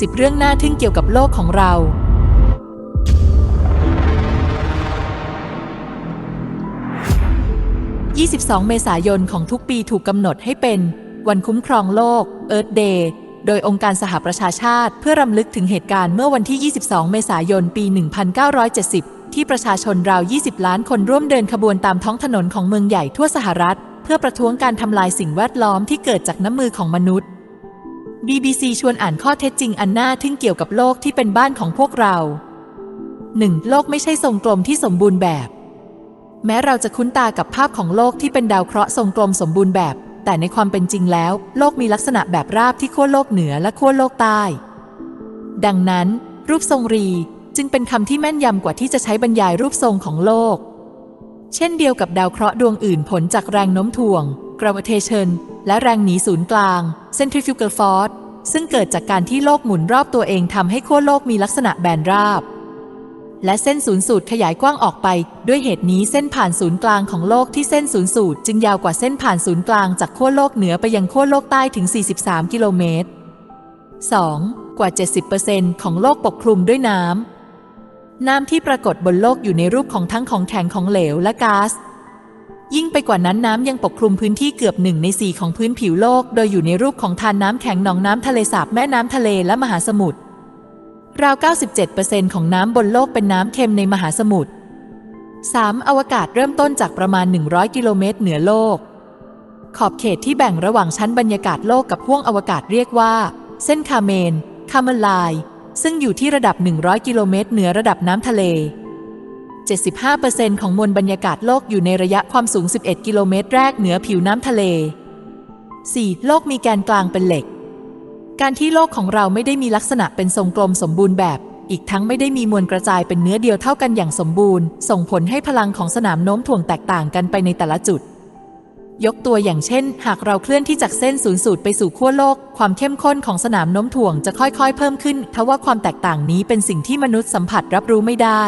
10 เรื่องน่าทึ่งเกี่ยวกับโลกของเรา 22 เมษายนของทุกปีถูกกำหนดให้เป็นวันคุ้มครองโลก Earth Day โดยองค์การสหประชาชาติ เพื่อรำลึกถึงเหตุการณ์เมื่อวันที่ 22 เมษายน ปี 1970 ที่ประชาชนราว 20 ล้านคนร่วมเดินขบวนตามท้องถนนของเมืองใหญ่ทั่วสหรัฐ เพื่อประท้วงการทำลายสิ่งแวดล้อมที่เกิดจากน้ำมือของมนุษย์ BBC ชวนอ่านข้อเท็จจริงอันน่าทึ่งเกี่ยวกับโลกที่เป็นบ้านของพวกเรา 1. โลกไม่ใช่ทรงกลมที่สมบูรณ์แบบ แม้เราจะคุ้นตากับภาพของโลกที่เป็นดาวเคราะห์ทรงกลมสมบูรณ์แบบ แต่ในความเป็นจริงแล้ว โลกมีลักษณะแบบราบที่ขั้วโลกเหนือและขั้วโลกใต้ ดังนั้น รูปทรงรีจึงเป็นคำที่แม่นยำกว่าที่จะใช้บรรยายรูปทรงของโลก เช่นเดียวกับดาวเคราะห์ดวงอื่นผลจากแรงโน้มถ่วง gravitation และแรงหนีศูนย์กลาง centrifugal force ซึ่งเกิดจากการที่โลกหมุนรอบตัวเองทำให้ขั้วโลกมีลักษณะแบนราบ และเส้นศูนย์สูตรขยายกว้างออกไป ด้วยเหตุนี้เส้นผ่านศูนย์กลางของโลกที่เส้นศูนย์สูตรจึงยาวกว่าเส้นผ่านศูนย์กลางจากขั้วโลกเหนือไปยังขั้วโลกใต้ถึง 43 กิโลเมตร 2. กว่า 70%ของโลกปกคลุมด้วยน้ำน้ำที่ปรากฏบนโลกอยู่ในรูปของทั้งของแข็งของเหลวและก๊าซ ยิ่งไปกว่านั้นน้ำยังปกคลุมพื้นที่เกือบหนึ่งในสี่ของพื้นผิวโลก โดยอยู่ในรูปของทานน้ำแข็งหนองน้ำทะเลสาบแม่น้ำทะเลและมหาสมุทรราว 97%ของน้ำบนโลกเป็นน้ำเค็มในมหาสมุทร 3. อวกาศเริ่มต้นจากประมาณ 100 กิโลเมตรเหนือโลก ขอบเขตที่แบ่งระหว่างชั้นบรรยากาศโลกกับห้วงอวกาศเรียกว่า เส้นคาเมน คาเมลไลซึ่งอยู่ที่ระดับ 100 กิโลเมตรเหนือระดับน้ำทะเล 75%ของมวลบรรยากาศโลกอยู่ในระยะความสูง 11 กิโลเมตรแรกเหนือผิวน้ำทะเล 4. โลกมีแกนกลางเป็นเหล็ก การที่โลกของเราไม่ได้มีลักษณะเป็นทรงกลมสมบูรณ์แบบ อีกทั้งไม่ได้มีมวลกระจายเป็นเนื้อเดียวเท่ากันอย่างสมบูรณ์ ส่งผลให้พลังของสนามโน้มถ่วงแตกต่างกันไปในแต่ละจุด ยกตัวอย่างเช่น หากเราเคลื่อนที่จากเส้นศูนย์สูตรไปสู่ขั้วโลก ความเข้มข้นของสนามโน้มถ่วงจะค่อยๆ เพิ่มขึ้นทว่าความแตกต่างนี้เป็นสิ่งที่มนุษย์สัมผัสรับรู้ไม่ได้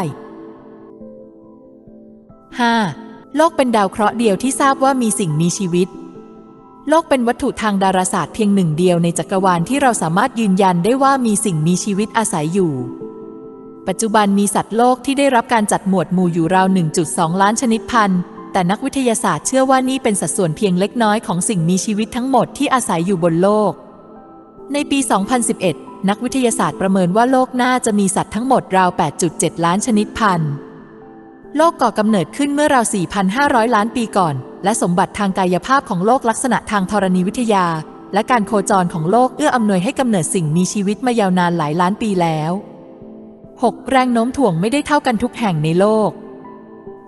5. โลกเป็นดาวเคราะห์เดียวที่ทราบว่ามีสิ่งมีชีวิต โลกเป็นวัตถุทางดาราศาสตร์เพียงหนึ่งเดียวในจักรวาลที่เราสามารถยืนยันได้ว่ามีสิ่งมีชีวิตอาศัยอยู่ ปัจจุบันมีสัตว์โลกที่ได้รับการจัดหมวดหมู่อยู่ราว 1.2 ล้านชนิดพันธุ์แต่นักวิทยาศาสตร์เชื่อว่านี่เป็นสัดส่วนเพียงเล็กน้อยของสิ่งมีชีวิตทั้งหมดที่อาศัยอยู่บนโลก ในปี 2011 นักวิทยาศาสตร์ประเมินว่าโลกน่าจะมีสัตว์ทั้งหมดราว 8.7 ล้านชนิดพันธุ์ โลกก่อกำเนิดขึ้นเมื่อราว 4,500 ล้านปีก่อน และสมบัติทางกายภาพของโลกลักษณะทางธรณีวิทยา และการโคจรของโลกเอื้ออำนวยให้กำเนิดสิ่งมีชีวิตมายาวนานหลายล้านปีแล้ว 6. แรงโน้มถ่วงไม่ได้เท่ากันทุกแห่งในโลก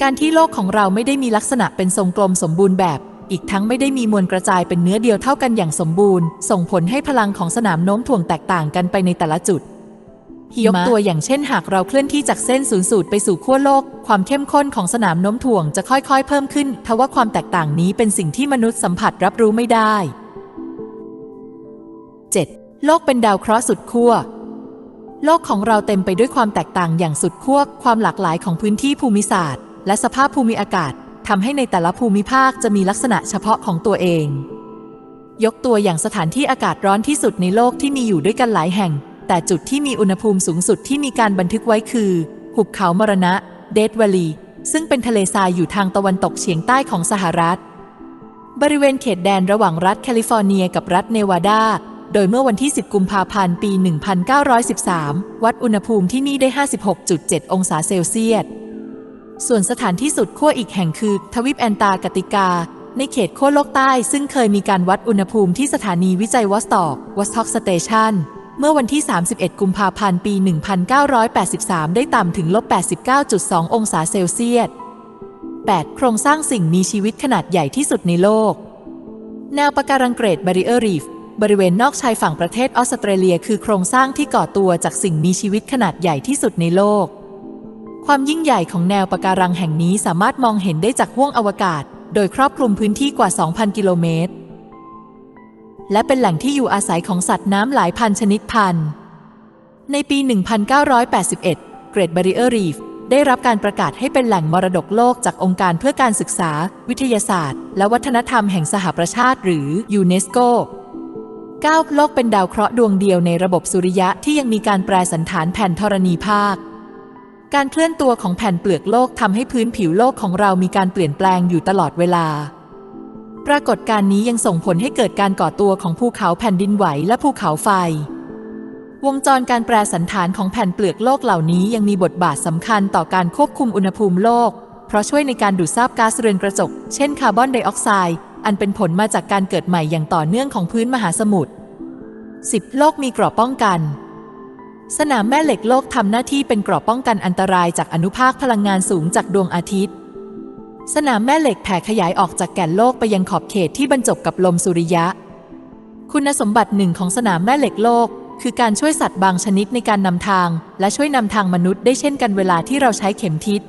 การที่โลกของเราไม่ได้มีลักษณะเป็นทรงกลมสมบูรณ์แบบ อีกทั้งไม่ได้มีมวลกระจายเป็นเนื้อเดียวเท่ากันอย่างสมบูรณ์ ส่งผลให้พลังของสนามโน้มถ่วงแตกต่างกันไปในแต่ละจุด ยกตัวอย่างเช่นหากเราเคลื่อนที่จากเส้นศูนย์สูตรไปสู่ขั้วโลก ความเข้มข้นของสนามโน้มถ่วงจะค่อยๆ เพิ่มขึ้น ทว่าความแตกต่างนี้เป็นสิ่งที่มนุษย์สัมผัสรับรู้ไม่ได้ 7. โลกเป็นดาวเคราะห์สุดขั้วโลกของเราเต็มไปด้วยความแตกต่างอย่างสุดขั้วความหลากหลายของพื้นที่ภูมิศาสตร์ และสภาพภูมิอากาศทำให้ในแต่ละภูมิภาคจะมีลักษณะเฉพาะของตัวเอง ยกตัวอย่างสถานที่อากาศร้อนที่สุดในโลกที่มีอยู่ด้วยกันหลายแห่ง แต่จุดที่มีอุณหภูมิสูงสุดที่มีการบันทึกไว้คือ หุบเขามรณะ เดดวลีซึ่งเป็นทะเลทรายอยู่ทางตะวันตกเฉียงใต้ของสหรัฐ บริเวณเขตแดนระหว่างรัฐแคลิฟอร์เนียกับรัฐเนวาดา โดยเมื่อวันที่ 10 กุมภาพันธ์ ปี 1913 วัดอุณหภูมิที่นี่ได้ 56.7 องศาเซลเซียส ส่วนสถานที่สุดขั้วอีกแห่งคือ ทวีปแอนตาร์กติกา ในเขตขั้วโลกใต้ ซึ่งเคยมีการวัดอุณหภูมิที่สถานีวิจัยวอสตอกวอสต็อกสเตชัน เมื่อวันที่ 31 กุมภาพันธ์ ปี 1983 ได้ต่ำถึงลบ 89.2 องศาเซลเซียส 8. โครงสร้างสิ่งมีชีวิตขนาดใหญ่ที่สุดในโลก แนวปะการังเกรดบริเออร์รีฟบริเวณนอกชายฝั่งประเทศออสเตรเลีย คือโครงสร้างที่ก่อตัวจากสิ่งมีชีวิตขนาดใหญ่ที่สุดในโลก ความยิ่งใหญ่ของแนวปะการังแห่งนี้สามารถมองเห็นได้จากห้วงอวกาศ โดยครอบคลุมพื้นที่กว่า 2,000 กิโลเมตร และเป็นแหล่งที่อยู่อาศัยของสัตว์น้ำหลายพันชนิดพันธุ์ ในปี 1981 Great Barrier Reef ได้รับการประกาศให้เป็นแหล่งมรดกโลกจากองค์การเพื่อการศึกษา วิทยาศาสตร์ และวัฒนธรรมแห่งสหประชาติหรือยูเนสโก 9. โลกเป็นดาวเคราะห์ดวงเดียวในระบบสุริยะที่ยังมีการแปรสันฐานแผ่นธรณีภาค การเคลื่อนตัวของแผ่นเปลือกโลกทำให้พื้นผิวโลกของเรามีการเปลี่ยนแปลงอยู่ตลอดเวลา ปรากฏการณ์นี้ยังส่งผลให้เกิดการก่อตัวของภูเขาแผ่นดินไหวและภูเขาไฟ วงจรการแปรสันฐานของแผ่นเปลือกโลกเหล่านี้ยังมีบทบาทสำคัญต่อการควบคุมอุณหภูมิโลก เพราะช่วยในการดูดซับก๊าซเรือนกระจก เช่นคาร์บอนไดออกไซด์ อันเป็นผลมาจากการเกิดใหม่อย่างต่อเนื่องของพื้นมหาสมุทร 10. โลกมีเกราะป้องกัน สนามแม่เหล็กโลกทำหน้าที่เป็นเกราะป้องกันอันตรายจากอนุภาคพลังงานสูงจากดวงอาทิตย์ สนามแม่เหล็กแผ่ขยายออกจากแก่นโลกไปยังขอบเขตที่บรรจบกับลมสุริยะ คุณสมบัติหนึ่งของสนามแม่เหล็กโลก คือการช่วยสัตว์บางชนิดในการนำทาง และช่วยนำทางมนุษย์ได้เช่นกันเวลาที่เราใช้เข็มทิศ